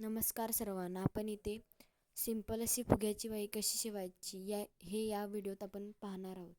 नमस्कार सर्वांना. आपण इथे सिंपल अशी फुग्याची बाई कशी शिवायची या हे या व्हिडिओत आपण पाहणार आहोत.